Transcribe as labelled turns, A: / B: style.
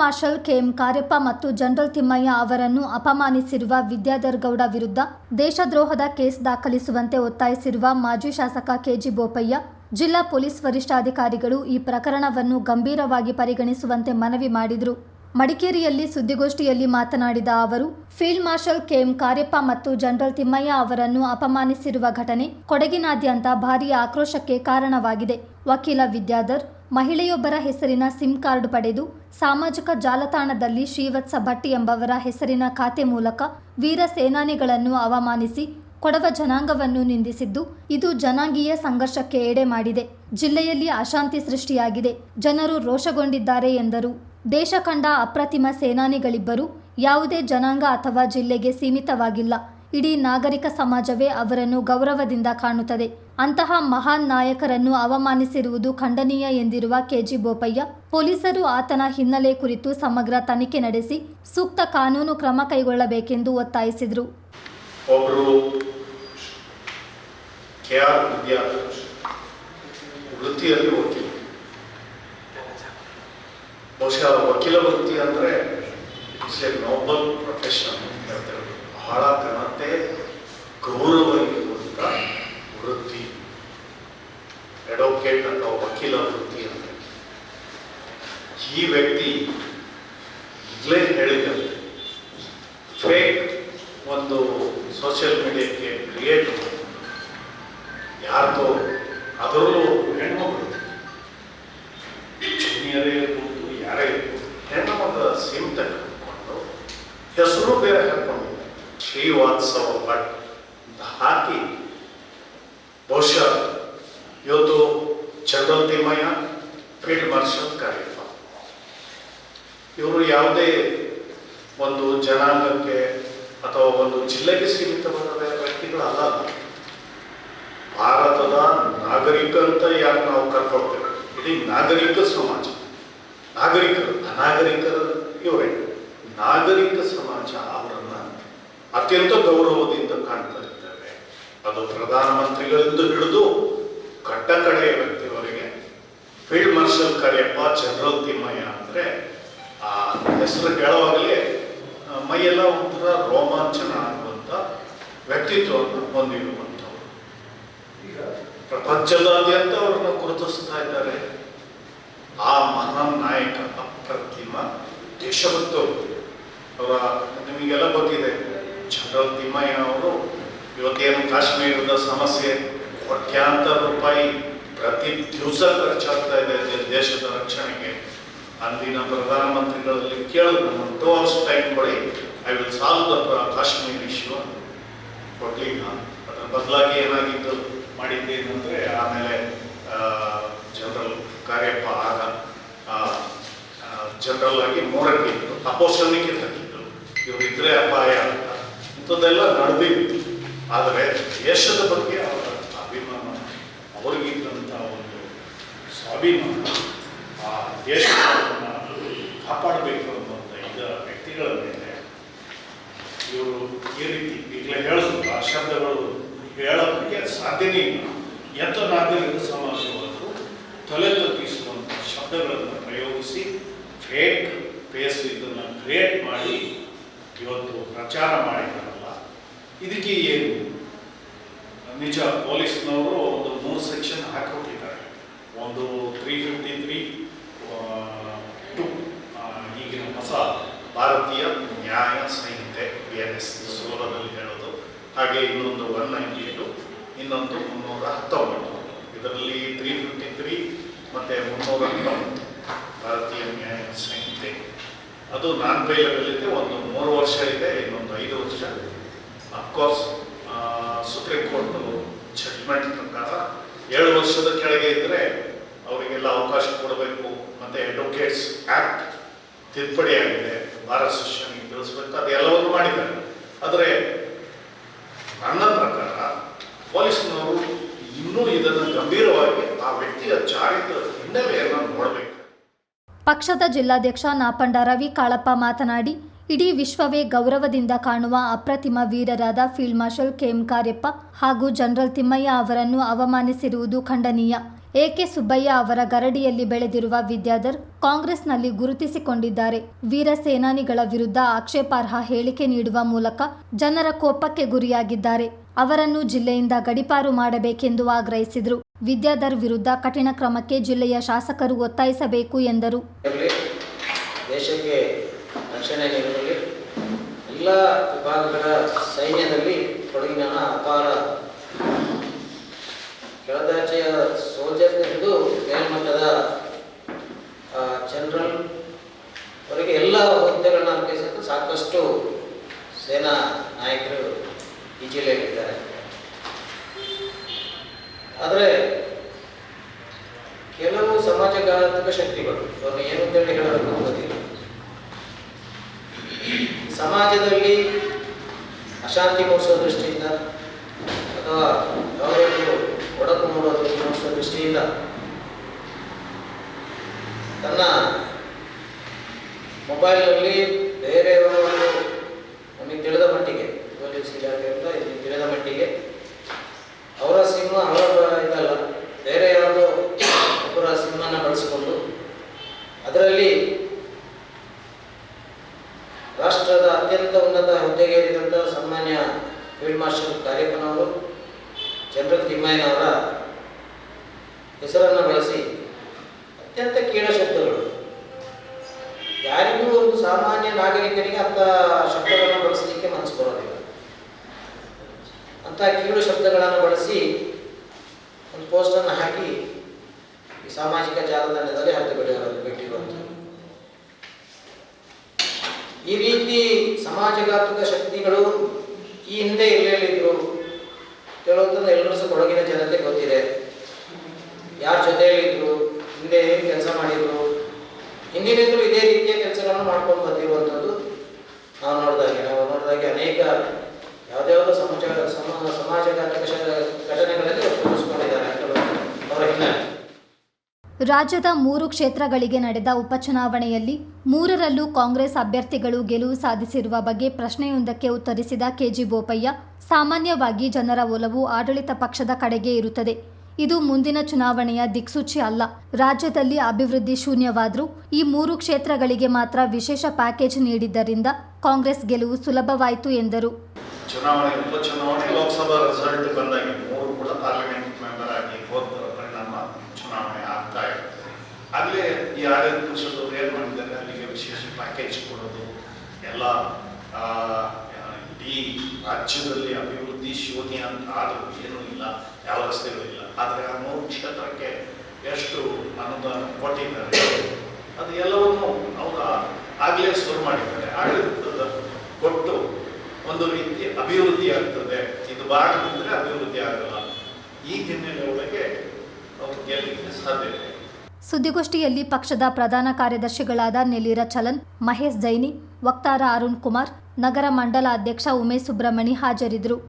A: Marshal KM Cariappa ಮತ್ತು general Thimmaiah ಅವರನ್ನು ಅಪಮಾನಿಸಿರುವ ವಿದ್ಯಾಧರ್ ಗೌಡ ವಿರುದ್ಧ ದೇಶದ್ರೋಹದ ಕೇಸ್ ದಾಖಲಿಸುವಂತೆ ಒತ್ತಾಯಿಸಿರುವ ಮಾಜಿ ಶಾಸಕ ಕೆಜಿ ಬೋಪಯ್ಯ, ಜಿಲ್ಲಾ ಪೊಲೀಸ್ ವರಿಷ್ಠಾಧಿಕಾರಿಗಳು ಈ ಪ್ರಕರಣವನ್ನು ಗಂಭೀರವಾಗಿ ಪರಿಗಣಿಸುವಂತೆ ಮನವಿ ಮಾಡಿದರು. ಮಡಿಕೇರಿಯಲ್ಲಿ ಸುದ್ದಿಗೋಷ್ಠಿಯಲ್ಲಿ ಮಾತನಾಡಿದ ಅವರು, ಫೀಲ್ಡ್ ಮಾರ್ಷಲ್ ಕೆಎಂ ಕಾರ್ಯಪ್ಪ ಮತ್ತು ಜನರಲ್ ತಿಮ್ಮಯ್ಯ ಅವರನ್ನು ಅಪಮಾನಿಸಿರುವ ಘಟನೆ ಕೊಡಗಿನಾದ್ಯಂತ ಭಾರೀ ಆಕ್ರೋಶಕ್ಕೆ ಕಾರಣವಾಗಿದೆ. ವಕೀಲ ವಿದ್ಯಾಧರ್ ಮಹಿಳೆಯೊಬ್ಬರ ಹೆಸರಿನ ಸಿಮ್ ಕಾರ್ಡ್ ಪಡೆದು ಸಾಮಾಜಿಕ ಜಾಲತಾಣದಲ್ಲಿ ಶ್ರೀವತ್ಸ ಭಟ್ ಎಂಬವರ ಹೆಸರಿನ ಖಾತೆ ಮೂಲಕ ವೀರ ಸೇನಾನಿಗಳನ್ನು ಅವಮಾನಿಸಿ ಕೊಡವ ಜನಾಂಗವನ್ನು ನಿಂದಿಸಿದ್ದು, ಇದು ಜನಾಂಗೀಯ ಸಂಘರ್ಷಕ್ಕೆ ಎಡೆ ಮಾಡಿದೆ. ಜಿಲ್ಲೆಯಲ್ಲಿ ಅಶಾಂತಿ ಸೃಷ್ಟಿಯಾಗಿದೆ. ಜನರು ರೋಷಗೊಂಡಿದ್ದಾರೆ ಎಂದರು. ದೇಶ ಕಂಡ ಅಪ್ರತಿಮ ಸೇನಾನಿಗಳಿಬ್ಬರು ಯಾವುದೇ ಜನಾಂಗ ಅಥವಾ ಜಿಲ್ಲೆಗೆ ಸೀಮಿತವಾಗಿಲ್ಲ. ಇಡೀ ನಾಗರಿಕ ಸಮಾಜವೇ ಅವರನ್ನು ಗೌರವದಿಂದ ಕಾಣುತ್ತದೆ. ಅಂತಹ ಮಹಾನ್ ನಾಯಕರನ್ನು ಅವಮಾನಿಸಿರುವುದು ಖಂಡನೀಯ ಎಂದಿರುವ ಕೆಜಿ ಬೋಪಯ್ಯ, ಪೊಲೀಸರು ಆತನ ಹಿನ್ನೆಲೆ ಕುರಿತು ಸಮಗ್ರ ತನಿಖೆ ನಡೆಸಿ ಸೂಕ್ತ ಕಾನೂನು ಕ್ರಮ ಕೈಗೊಳ್ಳಬೇಕೆಂದು ಒತ್ತಾಯಿಸಿದರು.
B: ಬಹುಶಃ ವೃತ್ತಿ ಅಡ್ವೊಕೇಟ್ ಅಥವಾ ವಕೀಲ ವೃತ್ತಿ ಅಂತ. ಈ ವ್ಯಕ್ತಿ ಈಗಲೇ ಹೇಳಿದಂತೆ ಫೇಕ್ ಒಂದು ಸೋಷಿಯಲ್ ಮೀಡಿಯಾಕ್ಕೆ ಕ್ರಿಯೇಟ್ ಯಾರದೋ ಅದರಲ್ಲೂ ಹೆಣ್ಮಕ್ಳು ಜೂನಿಯರೇ ಇರ್ಬೋದು, ಯಾರೇ ಇರ್ಬೋದು ಹೆಣ್ಮಕ್ಳ ಸಿಮ್ ತೆಗೆದುಕೊಂಡು ಹೆಸರು ಬೇರೆ ಹಾಕೊಂಡಿದ್ದಾರೆ ಶ್ರೀವಾತ್ಸವ ಭಟ್ ಹಾಕಿ ಬಹುಶಃ ಇವತ್ತು general Thimayya field marshal Cariappa. ಇವರು ಯಾವುದೇ ಒಂದು ಜನಾಂಗಕ್ಕೆ ಅಥವಾ ಒಂದು ಜಿಲ್ಲೆಗೆ ಸೀಮಿತವಾದ ವ್ಯಕ್ತಿಗಳಲ್ಲ. ಭಾರತದ ನಾಗರಿಕ ಅಂತ ಯಾರು ನಾವು ಕರ್ಕೊಳ್ತೇವೆ? ಇಡೀ ನಾಗರಿಕ ಸಮಾಜ, ನಾಗರಿಕರು, ಅನಾಗರಿಕರು ಇವರೇ. ನಾಗರಿಕ ಸಮಾಜ ಅವರನ್ನ ಅತ್ಯಂತ ಗೌರವದಿಂದ ಕಾಣ್ತಾರೆ. ಅದು ಪ್ರಧಾನಮಂತ್ರಿಗಳಿಂದ ಹಿಡಿದು ಕಟ್ಟ ಕಡೆಯ ವ್ಯಕ್ತಿಯವರಿಗೆ field marshal Cariappa general Thimayya ಅಂದ್ರೆ, ಆ ಹೆಸರು ಕೇಳುವಾಗಲೇ ಮೈಯೆಲ್ಲ ಒಂಥರ ರೋಮಾಂಚನ ಆಗುವಂತ ವ್ಯಕ್ತಿತ್ವವನ್ನು ಹೊಂದಿರುವಂಥವ್ರು. ಈಗ ಪ್ರಪಂಚದಾದ್ಯಂತ ಅವ್ರನ್ನ ಗುರುತಿಸ್ತಾ ಇದ್ದಾರೆ. ಆ ಮಹಾನ್ ನಾಯಕ ಅಪ್ರತಿಮ ದೇಶಭಕ್ತರು. ಅವರ ನಿಮಗೆಲ್ಲ ಗೊತ್ತಿದೆ ಜನರಲ್ ತಿಮ್ಮಯ್ಯ ಅವರು ಇವತ್ತೇನು ಕಾಶ್ಮೀರದ ಸಮಸ್ಯೆ, ಕೋಟ್ಯಾಂತರ ರೂಪಾಯಿ ಪ್ರತಿ ದಿವಸ ಖರ್ಚಾಗ್ತಾ ಇದೆ ದೇಶದ ರಕ್ಷಣೆಗೆ. ಅಂದಿನ ಪ್ರಧಾನಮಂತ್ರಿಗಳಲ್ಲಿ ಕೇಳಿದ್ರು ಟೂ ಅವರ್ಸ್ ಟೈಮ್ ಕೊಡಿ. I will solve the Kashmir issue ಕೊಡ್ಲಿಲ್ಲ. ಅದರ ಬದಲಾಗಿ ಏನಾಗಿದ್ದು ಮಾಡಿದ್ದೇನೆಂದರೆ ಆಮೇಲೆ ಜನರಲ್ ಕಾರ್ಯಪ್ಪ ಆಗ ಜನರಲ್ ಆಗಿ ಮೂರಕ್ಕೆ ಇತ್ತು ಅಪೋಷನ್ಗೆ ಹಾಕಿದ್ರು ಇವ್ರು ಅಪಾಯ ಅಂತ. ಇಂಥದ್ದೆಲ್ಲ ನಡೆದಿತ್ತು. ಆದರೆ ದೇಶದ ಬಗ್ಗೆ ಅವರ ಅಭಿಮಾನ, ಅವರಿಗಿದ್ದಂಥ ಒಂದು ಸ್ವಾಭಿಮಾನ, ಆ ದೇಶವನ್ನು ಕಾಪಾಡಬೇಕು ಅನ್ನುವಂಥ ಇದ ವ್ಯಕ್ತಿಗಳ ಮೇಲೆ ಇವರು ಈ ರೀತಿ ಈಗಲೇ ಹೇಳಿದ್ರು ಆ ಶಬ್ದಗಳು ಹೇಳೋದಕ್ಕೆ ಸಾಧ್ಯನೇ ಇಲ್ಲ. ಎಂಥ ನಾಗರಿಕ ಸಮಾಜವಾದರೂ ತಲೆ ತಪ್ಪಿಸುವಂಥ ಶಬ್ದಗಳನ್ನು ಪ್ರಯೋಗಿಸಿ ಫೇಕ್ ಫೇಸ್ ಇದನ್ನು ಕ್ರಿಯೇಟ್ ಮಾಡಿ ಇವತ್ತು ಪ್ರಚಾರ ಮಾಡಿದಾರಲ್ಲ ಇದಕ್ಕೆ ಏನು? ನಿಜ, ಪೊಲೀಸ್ನವರು ಒಂದು ಮೂರು ಸೆಕ್ಷನ್ ಹಾಕಿಬಿಟ್ಟಿದ್ದಾರೆ ಒಂದು ತ್ರೀ ಫಿಫ್ಟಿ ತ್ರೀ ಟು ಈಗಿನ ಹೊಸ ಭಾರತೀಯ ನ್ಯಾಯ ಸಂಹಿತೆ ಬಿ ಆರ್ ಎಸ್ ಸೋಲದಲ್ಲಿ ಹೇಳೋದು. ಹಾಗೆ ಇನ್ನೊಂದು ಒನ್ ನೈಂಟಿ ಏಟು ಇನ್ನೊಂದು ಮುನ್ನೂರ ಹತ್ತೊಂಬತ್ತು. ಇದರಲ್ಲಿ ತ್ರೀ ಫಿಫ್ಟಿ ತ್ರೀ ಮತ್ತು ಮುನ್ನೂರ ಹತ್ತೊಂಬತ್ತು ಭಾರತೀಯ ನ್ಯಾಯ ಸಂಹಿತೆ. ಅದು ನಾನ್ ಪೈಲಲ್ಲಿದೆ ಒಂದು ಮೂರು ವರ್ಷ ಇದೆ, ಇನ್ನೊಂದು ಐದು ವರ್ಷ ಅಫ್ಕೋರ್ಸ್ ಸುಪ್ರೀಂ ಕೋರ್ಟ್ ಜಡ್ಜ್ಮೆಂಟ್ ಪ್ರಕಾರ ಏಳು ವರ್ಷದ ಕೆಳಗೆ ಇದ್ದರೆ ಅವರಿಗೆಲ್ಲ ಅವಕಾಶ ಕೊಡಬೇಕು ಮತ್ತು ಅಡ್ವೊಕೇಟ್ಸ್ ಆ್ಯಕ್ಟ್ ತಿದ್ದುಪಡಿ ಆಗಿದೆ. ಭಾರತ ಶಿಕ್ಷಣಿಗೆ ತಿಳಿಸ್ಬೇಕು. ಅದೆಲ್ಲವನ್ನು ಮಾಡಿದ್ದಾರೆ. ಆದರೆ ನನ್ನ ಪ್ರಕಾರ ಪೊಲೀಸ್ನವರು ಇನ್ನೂ ಇದನ್ನು ಗಂಭೀರವಾಗಿ ಆ ವ್ಯಕ್ತಿಯ ಚಾರಿತ್ರದ ಹಿನ್ನೆಲೆಯನ್ನು ನೋಡಬೇಕು.
A: ಪಕ್ಷದ ಜಿಲ್ಲಾಧ್ಯಕ್ಷ ನಾಪಂಡ ರವಿ ಕಾಳಪ್ಪ ಮಾತನಾಡಿ ಇಡೀ ವಿಶ್ವವೇ ಗೌರವದಿಂದ ಕಾಣುವ ಅಪ್ರತಿಮ ವೀರರಾದ field marshal K M Cariappa ಹಾಗೂ ಜನರಲ್ ತಿಮ್ಮಯ್ಯ ಅವರನ್ನು ಅವಮಾನಿಸಿರುವುದು ಖಂಡನೀಯ. ಎಕೆ ಸುಬ್ಬಯ್ಯ ಅವರ ಗರಡಿಯಲ್ಲಿ ಬೆಳೆದಿರುವ ವಿದ್ಯಾಧರ್ ಕಾಂಗ್ರೆಸ್ನಲ್ಲಿ ಗುರುತಿಸಿಕೊಂಡಿದ್ದಾರೆ. ವೀರ ಸೇನಾನಿಗಳ ವಿರುದ್ಧ ಆಕ್ಷೇಪಾರ್ಹ ಹೇಳಿಕೆ ನೀಡುವ ಮೂಲಕ ಜನರ ಕೋಪಕ್ಕೆ ಗುರಿಯಾಗಿದ್ದಾರೆ. ಅವರನ್ನು ಜಿಲ್ಲೆಯಿಂದ ಗಡಿಪಾರು ಮಾಡಬೇಕೆಂದು ಆಗ್ರಹಿಸಿದರು. ವಿದ್ಯಾಧರ್ ವಿರುದ್ಧ ಕಠಿಣ ಕ್ರಮಕ್ಕೆ ಜಿಲ್ಲೆಯ ಶಾಸಕರು ಒತ್ತಾಯಿಸಬೇಕು ಎಂದರು.
C: ರಕ್ಷಣೆ ನೀಡುವಲ್ಲಿ ಎಲ್ಲ ವಿಭಾಗಗಳ ಸೈನ್ಯದಲ್ಲಿ ಕೊಡಗಿನ ಅಪಾರ ಕೆಳದಾಚೆಯ ಸೋಲ್ಜರ್ ಎಂದು ಮೇಲ್ಮಟ್ಟದ ಜನರಲ್ ಅವರಿಗೆ ಎಲ್ಲ ಹುದ್ದೆಗಳನ್ನ ಅರ್ಪಿಸಿದ್ದು ಸಾಕಷ್ಟು ಸೇನಾ ನಾಯಕರು ಈ ಜಿಲ್ಲೆಯಲ್ಲಿದ್ದಾರೆ ಆದರೆ ಕೆಲವು ಸಮಾಜಘಾತಕ ಶಕ್ತಿಗಳು, ಅವ್ರನ್ನ ಏನು ಅಂತೇಳಿ ಹೇಳೋದಕ್ಕೆ ಸಮಾಜದಲ್ಲಿ ಅಶಾಂತಿ ಮೂಡಿಸೋ ದೃಷ್ಟಿಯಿಂದ ಅಥವಾ ಯಾವುದೇ ಒಡಕು ಮೂಡಿಸೋ ದೃಷ್ಟಿಯಿಂದ ತನ್ನ ಮೊಬೈಲ್ನಲ್ಲಿ ಬೇರೆಯವರು ನಮಗೆ ತಿಳಿದ ಮಟ್ಟಿಗೆ, ಪೊಲೀಸ್ ಇದು ತಿಳಿದ ಮಟ್ಟಿಗೆ, ಅವರ ಸಿಮ್ ಅವರ ಇದಲ್ಲ, ಬೇರೆ ಯಾವುದೋ ಒಬ್ಬರ ಸಿಮ್ಮನ್ನು ಬಳಸಿಕೊಂಡು ಅದರಲ್ಲಿ ರಾಷ್ಟ್ರದ ಅತ್ಯಂತ ಉನ್ನತ ಹುದ್ದೆಗೇರಿದಂಥ ಸನ್ಮಾನ್ಯ ಫೀಲ್ಡ್ ಮಾರ್ಷಲ್ ಕಾರ್ಯಪ್ಪನವರು ಜನರಲ್ ತಿಮ್ಮಯ್ಯನವರ ಹೆಸರನ್ನು ಬಳಸಿ ಅತ್ಯಂತ ಕೀಳ ಶಬ್ದಗಳು. ಯಾರಿಗೂ ಒಂದು ಸಾಮಾನ್ಯ ನಾಗರಿಕರಿಗೆ ಅಂಥ ಶಬ್ದಗಳನ್ನು ಬಳಸಲಿಕ್ಕೆ ಮನಸ್ಸು ಬರೋದಿಲ್ಲ. ಅಂತ ಕೀಳು ಶಬ್ದಗಳನ್ನು ಬಳಸಿ ಒಂದು ಪೋಸ್ಟನ್ನು ಹಾಕಿ ಈ ಸಾಮಾಜಿಕ ಜಾಲತಾಣದಲ್ಲಿ ಹತ್ತು ಬಿಡುವ ಬಿಟ್ಟಿರುವಂಥದ್ದು ಈ ರೀತಿ ಸಮಾಜಘಾತಕ ಶಕ್ತಿಗಳು ಈ ಹಿಂದೆ ಎಲ್ಲೆಲ್ಲಿದ್ರು ಕೇಳೋದನ್ನ ಎಲ್ಲರೂ ಸಹ ಕೊಡಗಿನ ಜನತೆ ಗೊತ್ತಿದೆ. ಯಾರ ಜೊತೆಯಲ್ಲಿದ್ರು, ಹಿಂದೆ ಏನು ಕೆಲಸ ಮಾಡಿದ್ರು, ಹಿಂದಿನಿಂದಲೂ ಇದೇ ರೀತಿಯ ಕೆಲಸಗಳನ್ನು ಮಾಡ್ಕೊಂಡು ಬಂದಿರುವಂಥದ್ದು ನಾವು ನೋಡಿದಾಗೆ ನಾವು ನೋಡಿದಾಗೆ ಅನೇಕ ಯಾವುದ್ಯಾವುದೋ ಸಮಾಜ, ಸಮ ಸಮಾಜಘಾತಕ ಘಟನೆಗಳಲ್ಲಿ ಅವ್ರು ತೊಡಗಿಸ್ಕೊಂಡಿದ್ದಾರೆ ಅವರ ಹಿನ್ನೆಲೆ.
A: ರಾಜ್ಯದ ಮೂರು ಕ್ಷೇತ್ರಗಳಿಗೆ ನಡೆದ ಉಪಚುನಾವಣೆಯಲ್ಲಿ ಮೂರರಲ್ಲೂ ಕಾಂಗ್ರೆಸ್ ಅಭ್ಯರ್ಥಿಗಳು ಗೆಲುವು ಸಾಧಿಸಿರುವ ಬಗ್ಗೆ ಪ್ರಶ್ನೆಯೊಂದಕ್ಕೆ ಉತ್ತರಿಸಿದ ಕೆಜಿ ಬೋಪಯ್ಯ, ಸಾಮಾನ್ಯವಾಗಿ ಜನರ ಒಲವು ಆಡಳಿತ ಪಕ್ಷದ ಕಡೆಗೆ ಇರುತ್ತದೆ. ಇದು ಮುಂದಿನ ಚುನಾವಣೆಯ ದಿಕ್ಸೂಚಿ ಅಲ್ಲ. ರಾಜ್ಯದಲ್ಲಿ ಅಭಿವೃದ್ಧಿ ಶೂನ್ಯವಾದರೂ ಈ ಮೂರು ಕ್ಷೇತ್ರಗಳಿಗೆ ಮಾತ್ರ ವಿಶೇಷ ಪ್ಯಾಕೇಜ್ ನೀಡಿದ್ದರಿಂದ ಕಾಂಗ್ರೆಸ್ ಗೆಲುವು ಸುಲಭವಾಯಿತು ಎಂದರು.
B: ಚುನಾವಣೆ, ಉಪಚುನಾವಣೆ, ಲೋಕಸಭಾ ರಿಸಲ್ಟ್ ಬಂದಾಗಿ ಮೂರು ಕೂಡ ಪಾರ್ಲಿಮೆಂಟ್ ಮೆಂಬರ್ ಆಗಿ ಹೋದ ಪರಿಣಾಮ ಚುನಾವಣೆ ಆಗ್ತಾ ಇರ್ತದೆ ಆಗಲೇ ಈ ಆಡಳಿತ ಪಕ್ಷದವ್ರು ಏನು ಮಾಡಿದ್ದಾರೆ, ಅಲ್ಲಿಗೆ ವಿಶೇಷ ಪ್ಯಾಕೇಜ್ ಕೊಡೋದು, ಎಲ್ಲ ಇಡೀ ರಾಜ್ಯದಲ್ಲಿ ಅಭಿವೃದ್ಧಿ ಶೂನ್ಯ ಅಂತ ಆದರೂ ಏನೂ ಇಲ್ಲ, ಯಾವ ರಸ್ತೆಗಳು ಇಲ್ಲ. ಆದರೆ ಆ ಮೂರು ಕ್ಷೇತ್ರಕ್ಕೆ ಎಷ್ಟು ಅನುದಾನ ಕೊಟ್ಟಿದ್ದಾರೆ ಅದು ಎಲ್ಲವನ್ನು ಅವರು ಆಗಲೇ ಶುರು ಮಾಡಿದ್ದಾರೆ. ಆಡಳಿತದ ಕೊಟ್ಟು ಒಂದು ರೀತಿ ಅಭಿವೃದ್ಧಿ ಆಗ್ತದೆ. ಇದು ಬಾರದಿದ್ದರೆ ಅಭಿವೃದ್ಧಿ ಆಗಲ್ಲ. ಈ ಹಿನ್ನೆಲೆ ಒಳಗೆ ಅವರು ಗೆಲ್ಲಲಿಕ್ಕೆ ಸಾಧ್ಯತೆ
A: ಸುದ್ದಿಗೋಷ್ಠಿಯಲ್ಲಿ ಪಕ್ಷದ ಪ್ರಧಾನ ಕಾರ್ಯದರ್ಶಿಗಳಾದ ನೆಲಿರ ಚಲನ್, ಮಹೇಶ್ ಜೈನಿ, ವಕ್ತಾರ ಅರುಣ್ ಕುಮಾರ್, ನಗರ ಮಂಡಲ ಅಧ್ಯಕ್ಷ ಉಮೇಶ್ ಸುಬ್ರಹ್ಮಣಿ ಹಾಜರಿದ್ದರು.